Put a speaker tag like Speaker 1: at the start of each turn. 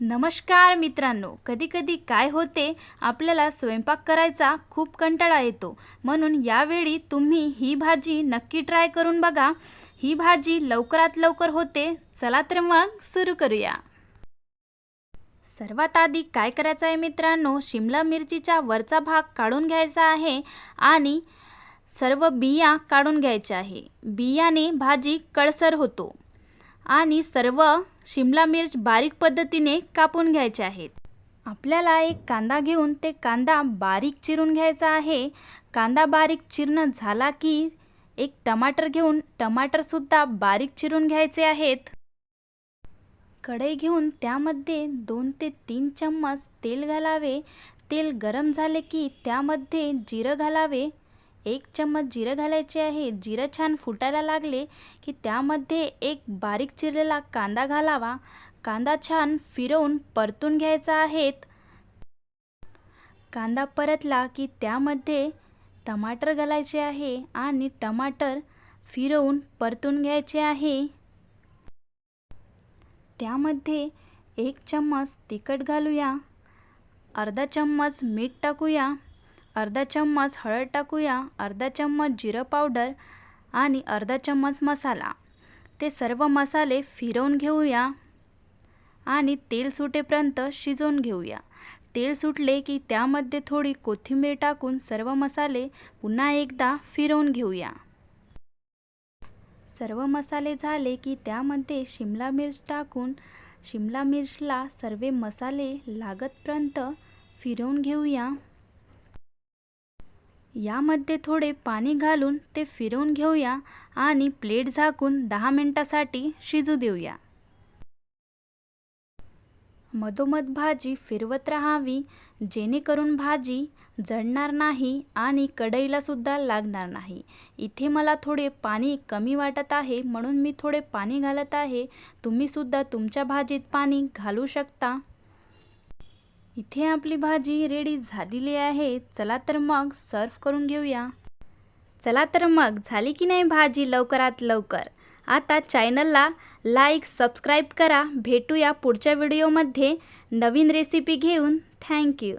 Speaker 1: नमस्कार मित्रांनो कधीकधी काय होते आपल्याला स्वयंपाक करायचा खूप कंटाळा येतो. म्हणून यावेळी तुम्ही ही भाजी नक्की ट्राय करून बघा. ही भाजी लवकरात लवकर होते चला तर मग सुरू करूया. सर्वात आधी काय करायचं आहे मित्रांनो शिमला मिरचीचा वरचा भाग काढून घ्यायचा आहे आणि सर्व बिया काढून घ्यायच्या आहे. बियाने भाजी कळसर होतो. आणि सर्व शिमला मिर्च बारीक पद्धतीने कापून घ्यायचे आहेत. आपल्याला एक कांदा घेऊन ते कांदा बारीक चिरून घ्यायचा आहे. कांदा बारीक चिरणं झाला की एक टमाटर घेऊन टमाटरसुद्धा बारीक चिरून घ्यायचे आहेत. कढई घेऊन त्यामध्ये दोन ते तीन चम्मच तेल घालावे. तेल गरम झाले की त्यामध्ये जिरं घालावे. एक चम्मच जिरं घालायचे आहे. जिरं छान फुटायला लागले की त्यामध्ये एक बारीक चिरलेला कांदा घालावा. कांदा छान फिरवून परतून घ्यायचा आहेत कांदा परतला की त्यामध्ये टमाटर घालायचे आहे आणि टमाटर फिरवून परतून घ्यायचे आहे. त्यामध्ये एक चम्मच तिखट घालूया. अर्धा चम्मच मीठ टाकूया. अर्धा चम्मच हळद टाकूया अर्धा चम्मच जिरं पावडर आणि अर्धा चम्मच मसाला. ते सर्व मसाले फिरवून घेऊया आणि तेल सुटेपर्यंत शिजवून घेऊया. तेल सुटले की त्यामध्ये थोडी कोथिंबीर टाकून सर्व मसाले पुन्हा एकदा फिरवून घेऊया. सर्व मसाले झाले की त्यामध्ये शिमला मिर्च टाकून शिमला मिर्चला सर्व मसाले लागतपर्यंत फिरवून घेऊया. यामध्ये थोडे पाणी घालून ते फिरवून घेऊया आणि प्लेट झाकून दहा मिनटासाठी शिजू देऊया. मधोमध भाजी फिरवत राहावी जेणेकरून भाजी जळणार नाही आणि कढईलासुद्धा लागणार नाही. इथे मला थोडे पाणी कमी वाटत आहे म्हणून मी थोडे पाणी घालत आहे. तुम्हीसुद्धा तुमच्या भाजीत पाणी घालू शकता. इथे आपली भाजी रेडी झालेली आहे. चला तर मग सर्व करून घेऊया. चला तर मग झाली की नाही भाजी लवकरात लवकर? आता चॅनलला लाईक सबस्क्राईब करा. भेटूया पुढच्या व्हिडिओमध्ये नवीन रेसिपी घेऊन. थँक्यू